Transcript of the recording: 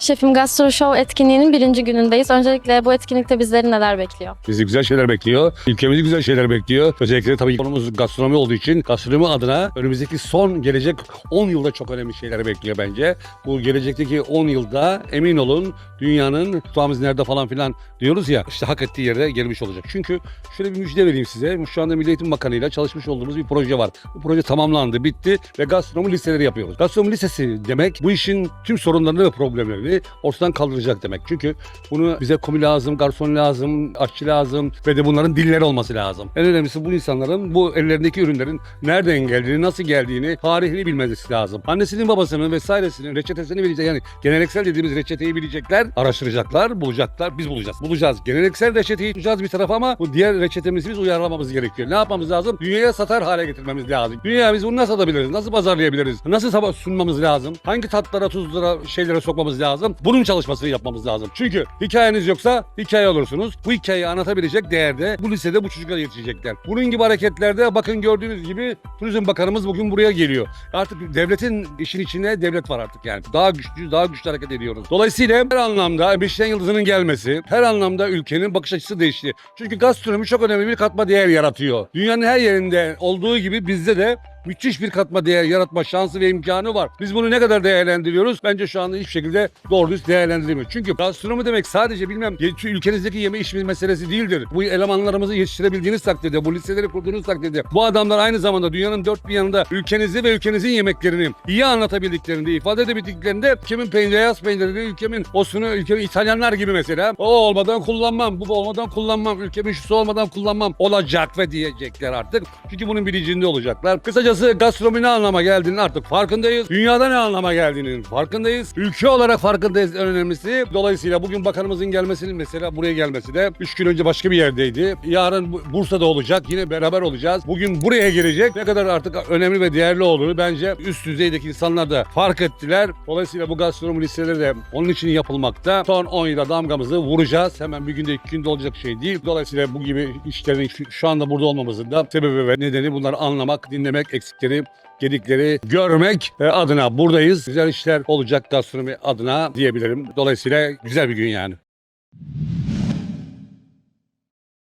Şefim Gastro Show etkinliğinin birinci günündeyiz. Öncelikle bu etkinlikte bizleri neler bekliyor? Bizi güzel şeyler bekliyor. Ülkemizi güzel şeyler bekliyor. Özellikle tabii konumuz gastronomi olduğu için gastronomi adına önümüzdeki son gelecek 10 yılda çok önemli şeyler bekliyor bence. Bu gelecekteki 10 yılda emin olun dünyanın mutfağımız nerede falan filan diyoruz ya işte hak ettiği yere gelmiş olacak. Çünkü şöyle bir müjde vereyim size. Şu anda Milli Eğitim Bakanı ile çalışmış olduğumuz bir proje var. Bu proje tamamlandı, bitti ve gastronomi listeleri yapıyoruz. Gastronomi lisesi demek bu işin tüm sorunlarını ve problemlerini ortadan kaldıracak demek. Çünkü bunu bize komi lazım, garson lazım, aşçı lazım ve de bunların dilleri olması lazım. En önemlisi bu insanların bu ellerindeki ürünlerin nereden geldiğini, nasıl geldiğini, tarihini bilmesi lazım. Annesinin, babasının vesairesinin reçetesini bilecek. Yani geleneksel dediğimiz reçeteyi bilecekler, araştıracaklar, bulacaklar. Biz bulacağız. Bulacağız. Geleneksel reçeteyi tutacağız bir tarafa ama bu diğer reçetemizi biz uyarlamamız gerekiyor. Ne yapmamız lazım? Dünyaya satar hale getirmemiz lazım. Dünyaya biz bunu nasıl satabiliriz? Nasıl pazarlayabiliriz? Nasıl sunmamız lazım? Hangi tatlara, tuzlara, şeylere sokmamız lazım? Bunun çalışmasını yapmamız lazım. Çünkü hikayeniz yoksa hikaye olursunuz. Bu hikayeyi anlatabilecek değerde bu lisede bu çocuklar yetişecekler. Bunun gibi hareketlerde bakın gördüğünüz gibi Turizm Bakanımız bugün buraya geliyor. Artık devletin işin içine devlet var artık yani. Daha güçlü, daha güçlü hareket ediyoruz. Dolayısıyla her anlamda Michelin yıldızının gelmesi, her anlamda ülkenin bakış açısı değişti. Çünkü gastronomi çok önemli bir katma değer yaratıyor. Dünyanın her yerinde olduğu gibi bizde de müthiş bir katma değer yaratma şansı ve imkanı var. Biz bunu ne kadar değerlendiriyoruz? Bence şu anda hiçbir şekilde doğru düz değerlendirilmiyor. Çünkü gastronomi demek sadece bilmem ülkenizdeki yeme içme meselesi değildir. Bu elemanlarımızı yetiştirebildiğiniz takdirde, bu listeleri kurduğunuz takdirde bu adamlar aynı zamanda dünyanın dört bir yanında ülkenizi ve ülkenizin yemeklerini iyi anlatabildiklerinde, ifade edebildiklerinde ülkemin peyniri, beyaz peynirini, ülkemin osunu, ülkemin İtalyanlar gibi mesela o olmadan kullanmam, bu olmadan kullanmam, ülkemin şusu olmadan kullanmam olacak ve diyecekler artık. Çünkü bunun bilincinde olacaklar. Kısacası gastronomi ne anlama geldiğinin artık farkındayız. Dünyada ne anlama geldiğinin farkındayız. Ülke olarak farkındayız en önemlisi. Dolayısıyla bugün bakanımızın gelmesinin mesela buraya gelmesi de 3 gün önce başka bir yerdeydi. Yarın bu- Bursa'da olacak. Yine beraber olacağız. Bugün buraya gelecek. Ne kadar artık önemli ve değerli olduğunu bence üst düzeydeki insanlar da fark ettiler. Dolayısıyla bu gastronomi listeleri de onun için yapılmakta. Son 10 yıla damgamızı vuracağız. Hemen bir günde iki günde olacak şey değil. Dolayısıyla bu gibi işlerin şu, şu anda burada olmamızın da sebebi ve nedeni bunları anlamak, dinlemek, eksikleri gedikleri görmek e, adına buradayız. Güzel işler olacak gastronomi adına diyebilirim. Dolayısıyla güzel bir gün yani.